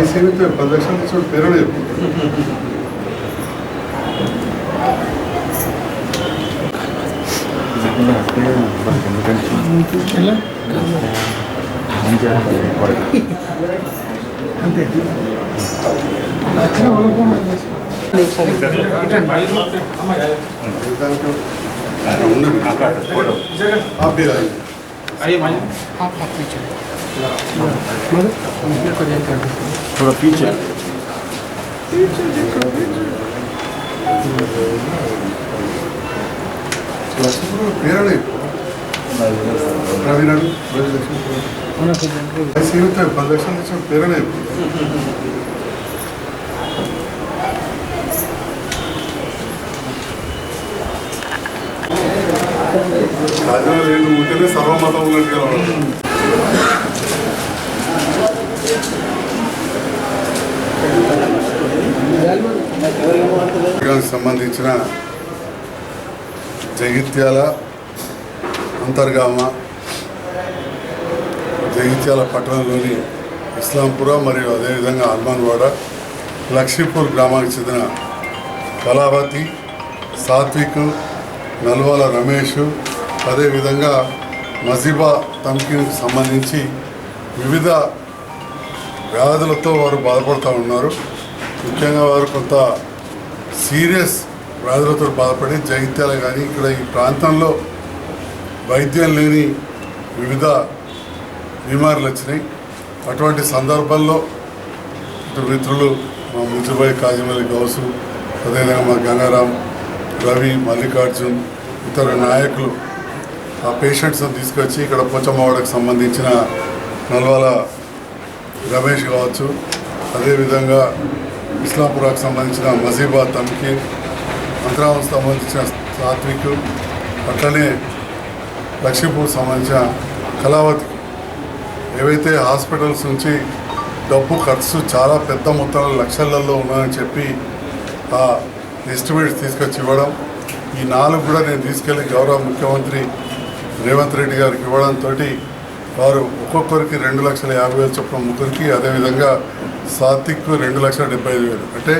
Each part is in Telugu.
ఐసీబీతో పది లక్షలు తీసుకుని పేరణ చెప్పు అంతే. ఉన్నది అది. थोड़ा पीछे లక్ష్మణ్ పేరణ చెప్పు రవి నాడు రవి లక్ష్మణ్ అన్న కొంచెం ఐసీబీతో పది లక్షలు తీసుకుని రెండు ఉంటేనే సర్వమతం ఉన్నట్టుగా ఉండదు సంబంధించిన జగిత్యాల అంతర్గామ జగిత్యాల పట్టణంలోని ఇస్లాంపుర మరియు అదేవిధంగా హనుమాన్వాడ లక్ష్మీపూర్ గ్రామానికి చెందిన కళావతి సాత్విక్ నల్వాల రమేష్ అదేవిధంగా మజీబా తమ్కిన్కి సంబంధించి వివిధ వ్యాధులతో వారు బాధపడుతూ ఉన్నారు. ముఖ్యంగా వారు కొంత సీరియస్ వ్యాధులతో బాధపడి జగిత్యాల కానీ ఇక్కడ ఈ ప్రాంతంలో వైద్యం లేని వివిధ బీమారులు వచ్చినాయి. అటువంటి సందర్భంలో ఇటు మిత్రులు మా ముజుబాయి కాజిమల్లి గౌసు అదేవిధంగా మా గంగారాం రవి మల్లికార్జున్ ఇతర నాయకులు ఆ పేషెంట్స్ని తీసుకొచ్చి ఇక్కడ పోచమ్మవాడకు సంబంధించిన నల్వాల రమేష్ కావచ్చు. అదేవిధంగా ఇస్లాంపురాకు సంబంధించిన మజీబా తమ్కి అంతరాలకు సంబంధించిన సాత్విక్ అట్లనే లక్ష్మీపూర్ సంబంధించిన కళావతి. ఏవైతే హాస్పిటల్స్ నుంచి డబ్బు ఖర్చు చాలా పెద్ద మొత్తంలో లక్షలలో ఉన్నాయని చెప్పి ఆ ఎస్టిమేట్స్ తీసుకొచ్చి ఇవ్వడం ఈ నాలుగు కూడా నేను తీసుకెళ్ళి గౌరవ ముఖ్యమంత్రి రేవంత్ రెడ్డి గారికి ఇవ్వడంతో వారు ఒక్కొక్కరికి రెండు లక్షల యాభై వేలు చొప్పున ముగ్గురికి అదేవిధంగా సాత్విక్ రెండు లక్షల డెబ్బై ఐదు వేలు. అంటే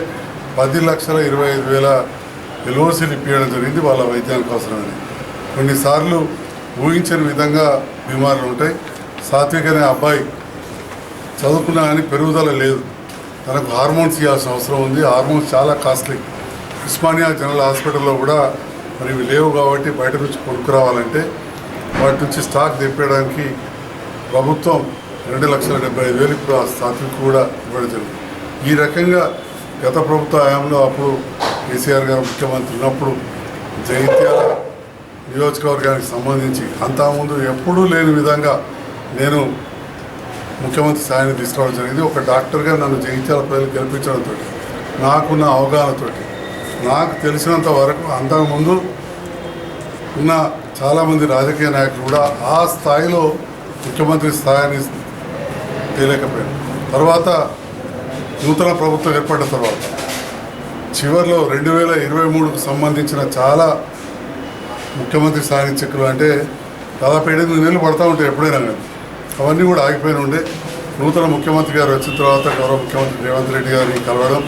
పది లక్షల ఇరవై ఐదు వేల ఎల్ఓసీలు ఇప్పించడం జరిగింది వాళ్ళ వైద్యానికి అవసరమని. కొన్నిసార్లు ఊహించని విధంగా బీమారులు ఉంటాయి. సాత్విక్ అనే అబ్బాయి చదువుకున్నా కానీ పెరుగుదల లేదు. తనకు హార్మోన్స్ ఇవ్వాల్సిన అవసరం ఉంది. హార్మోన్స్ చాలా కాస్ట్లీ. ఉస్మానియా జనరల్ హాస్పిటల్లో కూడా మరి లేవు కాబట్టి బయట నుంచి కొనుక్కురావాలంటే వాటి నుంచి స్టాక్ తెప్పేయడానికి ప్రభుత్వం రెండు లక్షల డెబ్బై ఐదు వేలు ఇప్పుడు ఆ సాత్విక్ కూడా ఇవ్వడం జరిగింది. ఈ రకంగా గత ప్రభుత్వ హయాంలో అప్పుడు కేసీఆర్ గారు ముఖ్యమంత్రి ఉన్నప్పుడు జగిత్యాల నియోజకవర్గానికి సంబంధించి అంతకుముందు ఎప్పుడూ లేని విధంగా నేను ముఖ్యమంత్రి స్థాయిని తీసుకోవడం జరిగింది. ఒక డాక్టర్గా నన్ను జగిత్యాల ప్రజలు గెలిపించడంతో నాకున్న అవగాహనతోటి నాకు తెలిసినంత వరకు అంతకుముందు ఉన్న చాలామంది రాజకీయ నాయకులు కూడా ఆ స్థాయిలో ముఖ్యమంత్రి స్థాయిని తేలేకపోయారు. తర్వాత నూతన ప్రభుత్వం ఏర్పడిన తర్వాత చివరిలో రెండు వేల ఇరవై మూడుకు సంబంధించిన చాలా ముఖ్యమంత్రి స్థాయి చెక్కులు అంటే దాదాపు ఎనిమిది నెలలు పడతా ఉంటాయి ఎప్పుడైనా కానీ. అవన్నీ కూడా ఆగిపోయిన ఉండే. నూతన ముఖ్యమంత్రి గారు వచ్చిన తర్వాత గౌరవ ముఖ్యమంత్రి రేవంత్ రెడ్డి గారిని కలవడం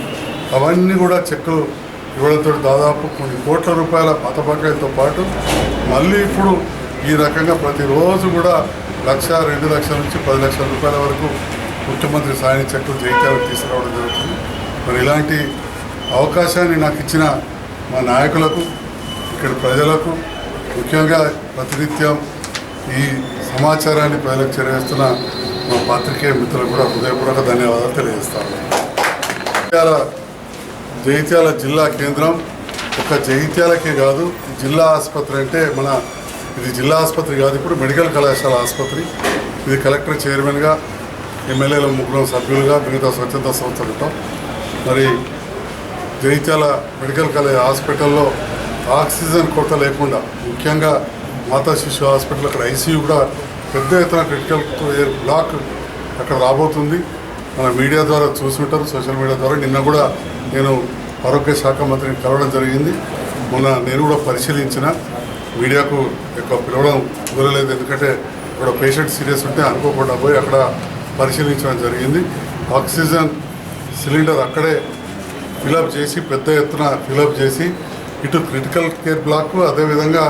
అవన్నీ కూడా చెక్కులు ఇవ్వడంతో దాదాపు కొన్ని కోట్ల రూపాయల పాత పాటు మళ్ళీ ఇప్పుడు ఈ రకంగా ప్రతిరోజు కూడా లక్ష రెండు లక్షల నుంచి పది లక్షల రూపాయల వరకు ముఖ్యమంత్రి సాయం చెట్టు జయిత్యాలకు తీసుకురావడం జరుగుతుంది. మరి ఇలాంటి అవకాశాన్ని నాకు ఇచ్చిన మా నాయకులకు ఇక్కడ ప్రజలకు ముఖ్యంగా ప్రతినిత్యం ఈ సమాచారాన్ని ప్రజలకు చేరవేస్తున్న మా పాత్రికేయ మిత్రులకు కూడా హృదయపూర్వక ధన్యవాదాలు తెలియజేస్తాను. జగిత్యాల జిల్లా కేంద్రం ఒక జగిత్యాలకే కాదు జిల్లా ఆసుపత్రి అంటే మన ఇది జిల్లా ఆసుపత్రి కాదు ఇప్పుడు మెడికల్ కళాశాల ఆసుపత్రి. ఇది కలెక్టర్ చైర్మన్గా ఎమ్మెల్యేల ముగ్గురు సభ్యులుగా మిగతా స్వచ్ఛంద సంస్థలు ఉంటాం మరి జగిత్యాల మెడికల్ కాలేజ్ హాస్పిటల్లో ఆక్సిజన్ కొరత లేకుండా ముఖ్యంగా మాతా శిశు హాస్పిటల్ అక్కడ ఐసీయూ కూడా పెద్ద ఎత్తున క్రిటికల్ బ్లాక్ అక్కడ రాబోతుంది. మన మీడియా ద్వారా చూసుంటారు సోషల్ మీడియా ద్వారా. నిన్న కూడా నేను ఆరోగ్య శాఖ మంత్రిని కలవడం జరిగింది. మొన్న నేను కూడా పరిశీలించిన మీడియాకు ఎక్కువ పిలవడం కుదరలేదు. ఎందుకంటే ఇక్కడ పేషెంట్ సీరియస్ ఉంటే అనుకోకుండా పోయి అక్కడ పరిశీలించడం జరిగింది. ఆక్సిజన్ సిలిండర్ అక్కడే ఫిలప్ చేసి పెద్ద ఎత్తున ఫిలప్ చేసి ఇటు క్రిటికల్ కేర్ బ్లాక్ అదేవిధంగా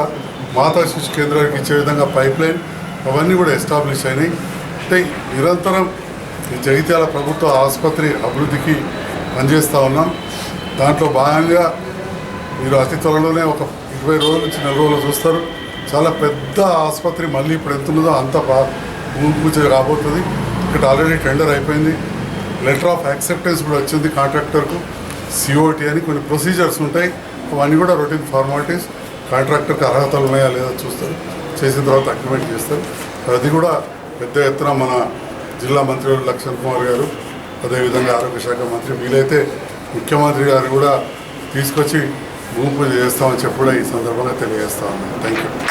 మాతా శిశు కేంద్రానికి ఇచ్చే విధంగా పైప్ లైన్ అవన్నీ కూడా ఎస్టాబ్లిష్ అయినాయి. అంటే నిరంతరం జగిత్యాల ప్రభుత్వ ఆసుపత్రి అభివృద్ధికి పనిచేస్తూ ఉన్నాం. దాంట్లో భాగంగా మీరు అతి త్వరలోనే ఒక ఇరవై రోజుల నుంచి నెల రోజులు చూస్తారు. చాలా పెద్ద ఆసుపత్రి మళ్ళీ ఇప్పుడు ఎంత ఉన్నదో అంత బా పూజ రాబోతుంది. ఇక్కడ ఆల్రెడీ టెండర్ అయిపోయింది. లెటర్ ఆఫ్ యాక్సెప్టెన్స్ కూడా వచ్చింది కాంట్రాక్టర్కు సిఓటి అని కొన్ని ప్రొసీజర్స్ ఉంటాయి. అవన్నీ కూడా రొటీన్ ఫార్మాలిటీస్ కాంట్రాక్టర్కి అర్హతలు ఉన్నాయా లేదా చూస్తారు. చేసిన తర్వాత అగ్రిమెంట్ చేస్తారు. అది కూడా పెద్ద ఎత్తున మన జిల్లా మంత్రి లక్ష్మణ్ కుమార్ గారు అదేవిధంగా ఆరోగ్య శాఖ మంత్రి వీలైతే ముఖ్యమంత్రి గారు కూడా తీసుకొచ్చి భూమి పూజ చేస్తామని చెప్పి కూడా ఈ సందర్భంగా తెలియజేస్తా ఉన్నాను. Thank you